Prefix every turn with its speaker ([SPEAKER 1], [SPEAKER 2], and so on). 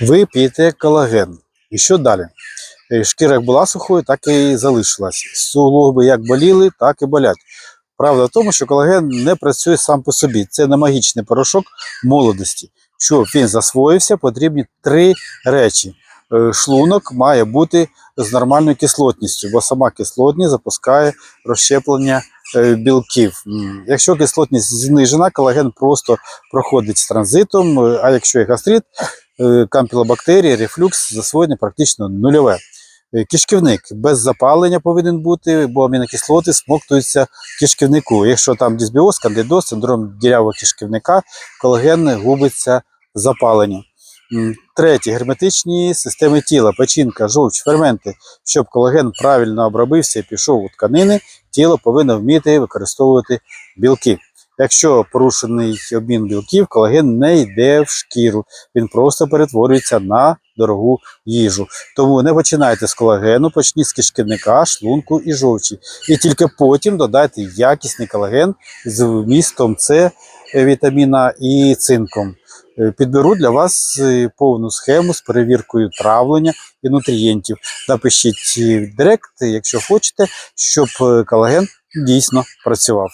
[SPEAKER 1] Ви п'єте колаген. І що далі? Е, Шкіра як була сухою, так і залишилась. Суглоби як боліли, так і болять. Правда в тому, що колаген не працює сам по собі. Це не магічний порошок молодості. Щоб він засвоївся, потрібні три речі. Е, Шлунок має бути з нормальною кислотністю, бо сама кислотність запускає розщеплення е, білків. Якщо кислотність знижена, колаген просто проходить з транзитом, а якщо є гастрит, кампілобактерії, рефлюкс, засвоєння практично нульове. Е, Кишківник без запалення повинен бути, бо амінокислоти смоктуються кишківнику. Якщо там дисбіоз, кандидоз, синдром дірявого кишківника, колаген губиться. М, Третє герметичні системи тіла, печінка, жовч, ферменти. Щоб колаген правильно обробився і пішов у тканини, тіло повинно вміти використовувати білки. Якщо порушений обмін білків, колаген не йде в шкіру, він просто перетворюється на дорогу їжу. Тому не починайте з колагену, почніть з кишківника, шлунку і жовчі. І тільки потім додайте якісний колаген з вмістом С е, вітаміна і цинком. Е, Підберу для вас е, повну схему з перевіркою травлення і нутрієнтів. Напишіть в директ, якщо хочете, щоб колаген дійсно працював.